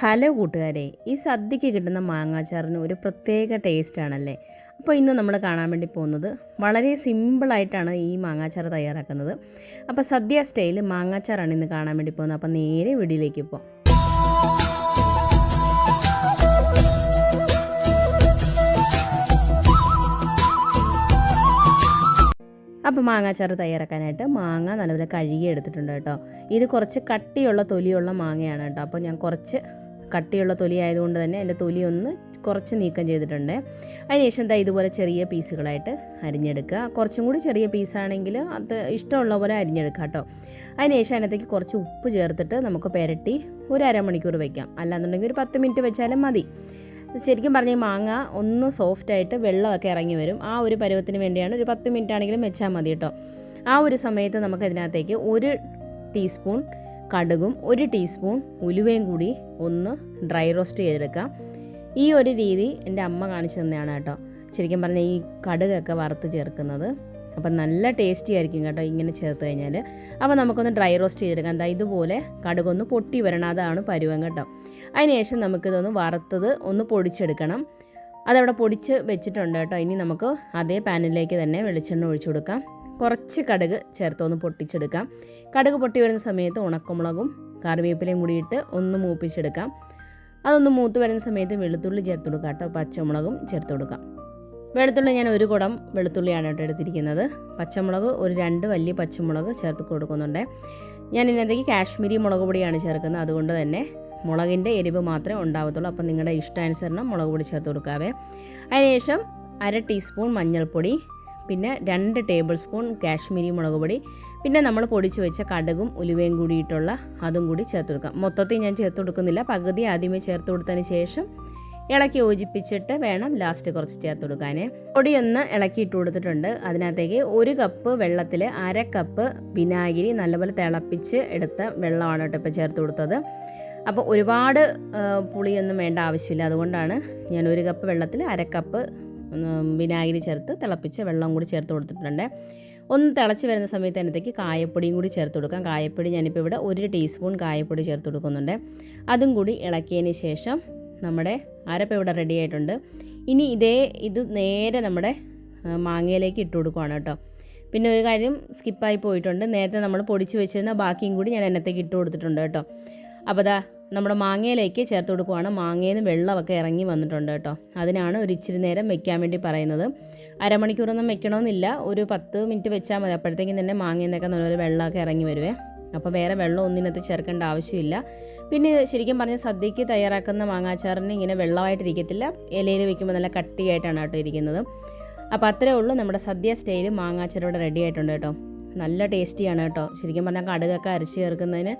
Hello കൂട്ടുകാരെ ഈ സദ്യക്ക് കിട്ടുന്ന മാങ്ങാച്ചാറിന് ഒരു പ്രത്യേക ടേസ്റ്റ് ആണല്ലേ അപ്പോൾ ഇന്ന് നമ്മൾ കാണാൻ വേണ്ടി പോകുന്നത് വളരെ സിമ്പിളായിട്ടാണ് ഈ മാങ്ങാച്ചാർ തയ്യാറാക്കുന്നത്. അപ്പോൾ സദ്യ സ്റ്റൈൽ മാങ്ങാച്ചാറാണ് ഇന്ന് കാണാൻ വേണ്ടി പോകുന്നത്. അപ്പോൾ നേരെ വീടിലേക്ക് പോകാം അപ്പോൾ മാങ്ങാച്ചാറ് തയ്യാറാക്കാനായിട്ട് മാങ്ങ നല്ലപോലെ കഴുകി എടുത്തിട്ടുണ്ട് കേട്ടോ. ഇത് കുറച്ച് കട്ടിയുള്ള തൊലിയുള്ള മാങ്ങയാണ് കേട്ടോ. അപ്പോൾ ഞാൻ കുറച്ച് കട്ടിയുള്ള തൊലി ആയതുകൊണ്ട് തന്നെ അതിന്റെ തൊലി ഒന്ന് കുറച്ച് നീക്കം ചെയ്തിട്ടുണ്ട്. അതിനുശേഷം ദാ ഇതുപോലെ ചെറിയ പീസുകളായിട്ട് അരിഞ്ഞെടുക്കുക. കുറച്ചും കൂടി ചെറിയ പീസാണെങ്കിൽ അത് ഇഷ്ടമുള്ള പോലെ അരിഞ്ഞെടുക്കുക കേട്ടോ. അതിനുശേഷം അതിനകത്തേക്ക് കുറച്ച് ഉപ്പ് ചേർത്തിട്ട് നമുക്ക് പെരട്ടി ഒരു അരമണിക്കൂർ വയ്ക്കാം അല്ലാന്നുണ്ടെങ്കിൽ ഒരു പത്ത് മിനിറ്റ് വെച്ചാലും മതി. ശരിക്കും പറഞ്ഞാൽ മാങ്ങ ഒന്ന് സോഫ്റ്റായിട്ട് വെള്ളമൊക്കെ ഇറങ്ങി വരും. ആ ഒരു പരുവത്തിന് വേണ്ടിയാണ് ഒരു പത്ത് മിനിറ്റ് ആണെങ്കിലും വെച്ചാൽ മതി കേട്ടോ. ആ ഒരു സമയത്ത് നമുക്ക് ഇതിനകത്തേക്ക് ഒരു ടീസ്പൂൺ കടുകും ഒരു ടീസ്പൂൺ ഉലുവയും കൂടി ഒന്ന് ഡ്രൈ റോസ്റ്റ് ചെയ്തെടുക്കാം. ഈ ഒരു രീതി എന്റെ അമ്മ കാണിച്ചു തന്നെയാണ് കേട്ടോ. ശരിക്കും പറഞ്ഞാൽ ഈ കടുകൊക്കെ വറുത്ത് ചേർക്കുന്നത്. അപ്പം നല്ല ടേസ്റ്റി ആയിരിക്കും കേട്ടോ ഇങ്ങനെ ചേർത്ത് കഴിഞ്ഞാൽ. അപ്പോൾ നമുക്കൊന്ന് ഡ്രൈ റോസ്റ്റ് ചെയ്തെടുക്കാം. എന്താ ഇതുപോലെ കടുകൊന്ന് പൊട്ടി വരണം. അതാണ് പരുവം കേട്ടോ. അതിനുശേഷം നമുക്കിതൊന്ന് വറുത്തത് ഒന്ന് പൊടിച്ചെടുക്കണം. അതവിടെ പൊടിച്ച് വെച്ചിട്ടുണ്ട് കേട്ടോ. ഇനി നമുക്ക് അതേ പാനിലേക്ക് തന്നെ വെളിച്ചെണ്ണ ഒഴിച്ചു കൊടുക്കാം. കുറച്ച് കടുക് ചേർത്തൊന്ന് പൊട്ടിച്ചെടുക്കാം. കടുക് പൊട്ടി വരുന്ന സമയത്ത് ഉണക്കമുളകും കറിവേപ്പിലയും കൂടി ഇട്ട് ഒന്ന് മൂപ്പിച്ചെടുക്കാം. അതൊന്ന് മൂത്ത് വരുന്ന സമയത്ത് വെളുത്തുള്ളി ചേർത്ത് കൊടുക്കാം കേട്ടോ. പച്ചമുളകും ചേർത്ത് കൊടുക്കാം. വെളുത്തുള്ളി ഞാൻ ഒരു കുടം വെളുത്തുള്ളിയാണ് കേട്ടോ എടുത്തിരിക്കുന്നത്. പച്ചമുളക് ഒരു രണ്ട് വലിയ പച്ചമുളക് ചേർത്ത് കൊടുക്കുന്നുണ്ട്. ഞാൻ ഇതിനകത്തേക്ക് കാശ്മീരി മുളക് പൊടിയാണ് ചേർക്കുന്നത്. അതുകൊണ്ട് തന്നെ മുളകിന്റെ എരിവ് മാത്രമേ ഉണ്ടാവത്തുള്ളൂ. അപ്പം നിങ്ങളുടെ ഇഷ്ടാനുസരണം മുളക് പൊടി ചേർത്ത് കൊടുക്കാവേ. അതിനുശേഷം അര ടീസ്പൂൺ മഞ്ഞൾപ്പൊടി പിന്നെ രണ്ട് ടേബിൾ സ്പൂൺ കാശ്മീരി മുളക് പൊടി. പിന്നെ നമ്മൾ പൊടിച്ച് വെച്ച കടുകും ഉലുവയും കൂടിയിട്ടുള്ള അതും കൂടി ചേർത്ത് കൊടുക്കാം. മൊത്തത്തിൽ ഞാൻ ചേർത്ത് കൊടുക്കുന്നില്ല. പകുതി ആദ്യമേ ചേർത്ത് കൊടുത്തതിന് ശേഷം ഇളക്കി യോജിപ്പിച്ചിട്ട് വേണം ലാസ്റ്റ് കുറച്ച് ചേർത്ത് കൊടുക്കാൻ പൊടിയൊന്ന് ഇളക്കി ഇട്ട് കൊടുത്തിട്ടുണ്ട്. അതിനകത്തേക്ക് ഒരു കപ്പ് വെള്ളത്തിൽ അര കപ്പ് വിനാഗിരി നല്ലപോലെ തിളപ്പിച്ച് എടുത്ത വെള്ളമാണ് കേട്ടോ ഇപ്പോൾ ചേർത്ത് കൊടുത്തത്. അപ്പോൾ ഒരുപാട് പുളിയൊന്നും വേണ്ട ആവശ്യമില്ല. അതുകൊണ്ടാണ് ഞാൻ ഒരു കപ്പ് വെള്ളത്തിൽ അര കപ്പ് വിനാഗിരി ചേർത്ത് തിളപ്പിച്ച് വെള്ളം കൂടി ചേർത്ത് കൊടുത്തിട്ടുണ്ട്. ഒന്ന് തിളച്ച് വരുന്ന സമയത്ത് അതിനകത്തേക്ക് കായപ്പൊടിയും കൂടി ചേർത്ത് കൊടുക്കാം. കായപ്പൊടി ഞാനിപ്പോൾ ഇവിടെ ഒരു ടീസ്പൂൺ കായപ്പൊടി ചേർത്ത് കൊടുക്കുന്നുണ്ട്. അതും കൂടി ഇളക്കിയതിന് ശേഷം നമ്മുടെ അരപ്പ് ഇവിടെ റെഡി ആയിട്ടുണ്ട്. ഇനി ഇതേ ഇത് നേരെ നമ്മുടെ മാങ്ങയിലേക്ക് ഇട്ട് കൊടുക്കുവാണ് കേട്ടോ. പിന്നെ ഒരു കാര്യം സ്കിപ്പായി പോയിട്ടുണ്ട്. നേരത്തെ നമ്മൾ പൊടിച്ച് വെച്ചിരുന്ന ബാക്കിയും കൂടി ഞാൻ അതിനകത്തേക്ക് ഇട്ട് കൊടുത്തിട്ടുണ്ട് കേട്ടോ. അപ്പോൾ ദാ നമ്മുടെ മാങ്ങയിലേക്ക് ചേർത്ത് കൊടുക്കുവാണ്. മാങ്ങയിൽ നിന്ന് വെള്ളമൊക്കെ ഇറങ്ങി വന്നിട്ടുണ്ട് കേട്ടോ. അതിനാണ് ഒരു ഇച്ചിരി നേരം വെക്കാൻ വേണ്ടി പറയുന്നത്. അരമണിക്കൂറൊന്നും വെക്കണമെന്നില്ല. ഒരു പത്ത് മിനിറ്റ് വെച്ചാൽ മതി. അപ്പോഴത്തേക്കും തന്നെ മാങ്ങയിൽ നിന്നൊക്കെ നല്ലൊരു വെള്ളമൊക്കെ ഇറങ്ങി വരുവേ. അപ്പോൾ വേറെ വെള്ളം ഒന്നിനകത്ത് ചേർക്കേണ്ട ആവശ്യമില്ല. പിന്നെ ശരിക്കും പറഞ്ഞാൽ സദ്യയ്ക്ക് തയ്യാറാക്കുന്ന മാങ്ങാച്ചാറിന് ഇങ്ങനെ വെള്ളമായിട്ടിരിക്കത്തില്ല. ഇലയിൽ വെക്കുമ്പോൾ നല്ല കട്ടിയായിട്ടാണ് കേട്ടോ ഇരിക്കുന്നത്. അപ്പോൾ അത്രേ ഉള്ളൂ നമ്മുടെ സദ്യ സ്റ്റൈൽ മാങ്ങാച്ചാർ ഇവിടെ റെഡി ആയിട്ടുണ്ട് കേട്ടോ. നല്ല ടേസ്റ്റിയാണ് കേട്ടോ. ശരിക്കും പറഞ്ഞാൽ കടുകൊക്കെ അരച്ച് ചേർക്കുന്നതിന്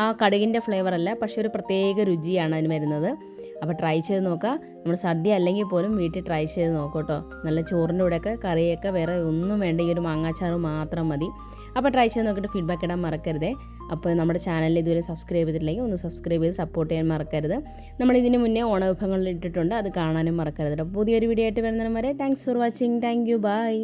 ആ കടുകിന്റെ ഫ്ലേവർ അല്ല പക്ഷേ ഒരു പ്രത്യേക രുചിയാണ് അതിന് വരുന്നത്. അപ്പോൾ ട്രൈ ചെയ്ത് നോക്കുക നമ്മൾ സദ്യ അല്ലെങ്കിൽ പോലും വീട്ടിൽ ട്രൈ ചെയ്ത് നോക്കൂ കേട്ടോ നല്ല ചോറിന്റെ കൂടെയൊക്കെ കറിയൊക്കെ വേറെ ഒന്നും വേണ്ട ഈ ഒരു മാങ്ങാച്ചാറ് മാത്രം മതി. അപ്പോൾ ട്രൈ ചെയ്ത് നോക്കിയിട്ട് ഫീഡ്ബാക്ക് ഇടാൻ മറക്കരുതേ. അപ്പോൾ നമ്മുടെ ചാനൽ ഇതുവരെ സബ്സ്ക്രൈബ് ചെയ്തിട്ടില്ലെങ്കിൽ ഒന്ന് സബ്സ്ക്രൈബ് ചെയ്ത് സപ്പോർട്ട് ചെയ്യാൻ മറക്കരുത്. നമ്മൾ ഇതിന് മുന്നേ ഓണവിഭവങ്ങളിൽ ഇട്ടിട്ടുണ്ട് അത് കാണാനും മറക്കരുത് പുതിയൊരു വീഡിയോ ആയിട്ട് വരുന്നതിന് വരെ thanks for watching thank you bye